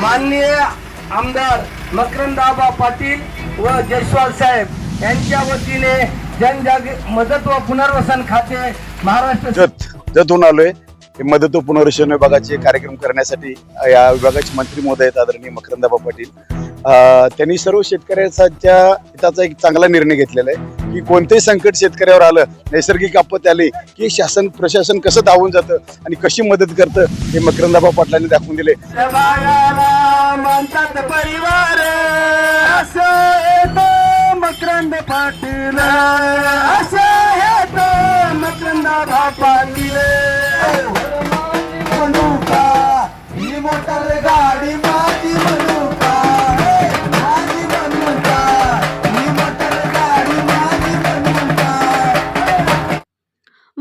माननीय आमदार मकरंदाबा पाटील व जयस्वाल साहेब यांच्या वतीने जनजाग मदत व पुनर्वसन खाते महाराष्ट्र जत जतून आलोय. मदत व पुनर्वसन विभागाचे कार्यक्रम करण्यासाठी या विभागाचे मंत्री महोदय आहेत आदरणीय मकरंदाबा पाटील. अं, त्यांनी सर्व शेतकऱ्यांच्या हिताचा एक चांगला निर्णय घेतलेला आहे की कोणतेही संकट शेतकऱ्यावर आलं नैसर्गिक आपत्ती आली की शासन प्रशासन कसं धावून जातं आणि कशी मदत करतं हे मकरंदाबा पाटलांनी दाखवून दिले. परिवार मकरंद पाटील.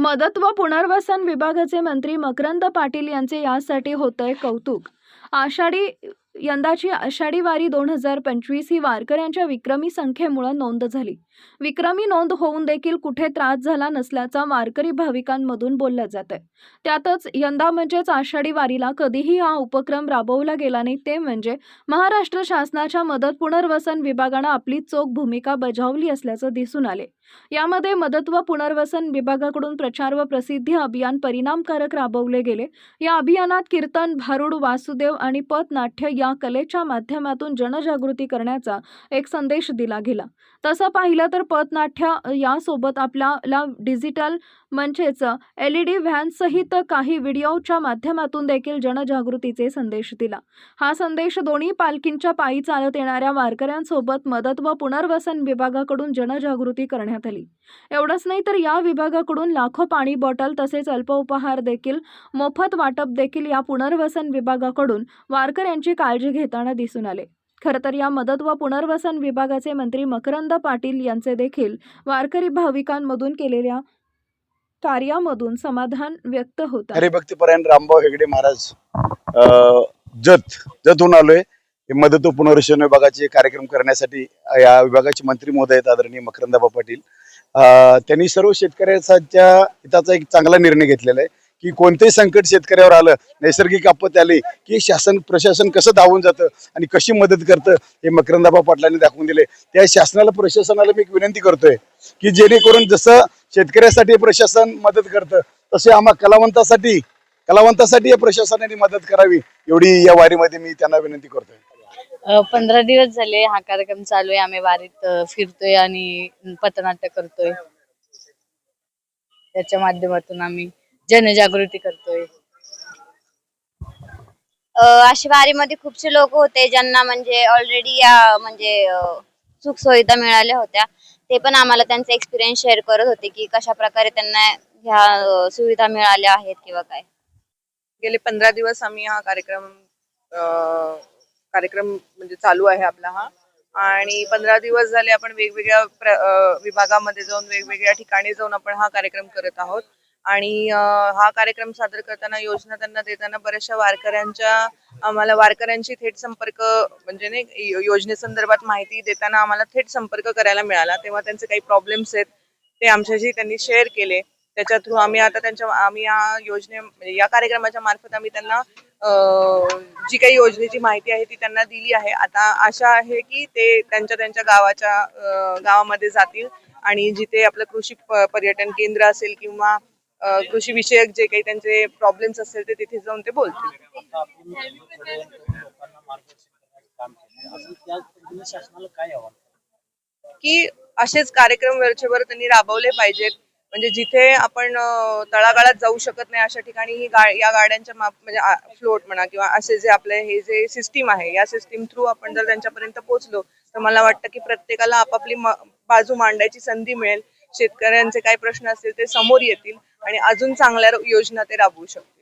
मदत व पुनर्वसन विभागाचे मंत्री मकरंद पाटील यांचे यासाठी होतंय कौतुक. आषाढी यंदाची आषाढी वारी दोन हजार पंचवीस ही वारकऱ्यांच्या विक्रमी संख्येमुळे नोंद झाली. विक्रमी नोंद होऊन देखील कुठे त्रास झाला नसल्याचा वारकरी भाविकांमधून बोललं जात आहे त्यातच यंदा म्हणजेच आषाढी वारीला कधीही हा उपक्रम राबवला गेला नाही ते म्हणजे महाराष्ट्र शासनाच्या मदत पुनर्वसन विभागानं आपली चोख भूमिका बजावली असल्याचं दिसून आले. यामध्ये मदत व पुनर्वसन विभागाकडून प्रचार व प्रसिद्धी अभियान परिणामकारक राबवले गेले. या अभियानात कीर्तन भारुड वासुदेव आणि पथनाट्य या कलेच्या माध्यमातून जनजागृती करण्याचा एक संदेश दिला गेला. तसं पाहिलं तर पथनाट्य यासोबत आपल्याला डिजिटल म्हणजेच एल ई डी व्हॅनसहित काही व्हिडिओच्या माध्यमातून देखील जनजागृतीचे संदेश दिला. हा संदेश दोन्ही पालखींच्या पायी चालत येणाऱ्या वारकऱ्यांसोबत मदत व पुनर्वसन विभागाकडून जनजागृती करण्यात आली. एवढंच नाही तर या विभागाकडून लाखो पाणी बॉटल तसेच अल्पउपहार देखील मोफत वाटप देखील या पुनर्वसन विभागाकडून वारकऱ्यांची काळजी घेताना दिसून आले. खरं तर या मदत व पुनर्वसन विभागाचे मंत्री मकरंद पाटील यांचे देखील वारकरी भाविकांमधून केलेल्या कार्यामधून समाधान व्यक्त होत आहे. हरिभक्तीपरायण रामभाऊ हेगडे महाराज अं, जत जतून आलोय. मदत व पुनर्वसन विभागाचे कार्यक्रम करण्यासाठी या विभागाचे मंत्री महोदय आहेत आदरणीय मकरंदाबा पाटील. अं, त्यांनी सर्व शेतकऱ्यांच्या हिताचा एक चांगला निर्णय घेतलेला आहे. की कोणतेही संकट शेतकऱ्यावर आलं नैसर्गिक आपत्ती आली की शासन प्रशासन कसं धावून जातं आणि कशी मदत करतं हे मकरंदाबा पाटलांनी दाखवून दिले. त्या शासनाला प्रशासनाला मी एक विनंती करतोय की जेणेकरून जसं शेतकऱ्यासाठी प्रशासन मदत करतं तसे आम्हा कलावंतासाठी कलावंतासाठी या प्रशासनाने मदत करावी एवढी या वारीमध्ये मी त्यांना विनंती करतोय. पंधरा दिवस झाले हा कार्यक्रम चालू आहे आम्ही वारीत फिरतोय आणि पथनाट्य करतोय. त्याच्या माध्यमातून आम्ही जनजागृती करतोय. अ, अशी वारीमध्ये खूपसे लोक होते ज्यांना म्हणजे ऑलरेडी या म्हणजे सुख सुविधा मिळाल्या होत्या. ते पण आम्हाला त्यांचा एक्सपिरियन्स शेअर करत होते की कशा प्रकारे त्यांना ह्या सुविधा मिळाल्या आहेत किंवा काय. गेले पंधरा दिवस आम्ही हा कार्यक्रम अं, कार्यक्रम म्हणजे चालू आहे आपला हा. आणि पंधरा दिवस झाले आपण वेगवेगळ्या विभागामध्ये जाऊन वेगवेगळ्या ठिकाणी जाऊन आपण हा कार्यक्रम करत आहोत. आणि हा कार्यक्रम सादर करताना योजना त्यांना देताना बऱ्याचशा वारकऱ्यांच्या आम्हाला वारकऱ्यांशी थेट संपर्क म्हणजे नाही यो- योजनेसंदर्भात माहिती देताना आम्हाला थेट संपर्क करायला मिळाला. तेव्हा त्यांचे काही प्रॉब्लेम्स आहेत ते आमच्याशी त्यांनी शेअर केले. त्याच्या थ्रू आम्ही आता त्यांच्या आम्ही या योजने म्हणजे या कार्यक्रमाच्या मार्फत आम्ही त्यांना जी काही योजनेची माहिती आहे ती त्यांना दिली आहे. आता आशा आहे की ते त्यांच्या त्यांच्या गावाच्या गावामध्ये जातील आणि जिथे आपलं कृषी प- पर्यटन केंद्र असेल किंवा कृषी विषयक जे काही त्यांचे प्रॉब्लेम्स असतील ते तिथे जाऊन ते बोलतील. की असेच कार्यक्रम वरचेवर त्यांनी राबवले पाहिजेत. म्हणजे जिथे आपण तळागाळात जाऊ शकत नाही अशा ठिकाणी ही गा या गाड्यांच्या माप म्हणजे फ्लोट म्हणा किंवा असे जे आपले हे जे सिस्टीम आहे या सिस्टीम थ्रू आपण जर त्यांच्यापर्यंत पोहोचलो तर मला वाटतं की प्रत्येकाला आपापली बाजू मांडायची संधी मिळेल. शेतकऱ्यांचे काही प्रश्न असतील ते समोर येतील. आणि अजून चांगल्या योजना ते राबवू शकतो.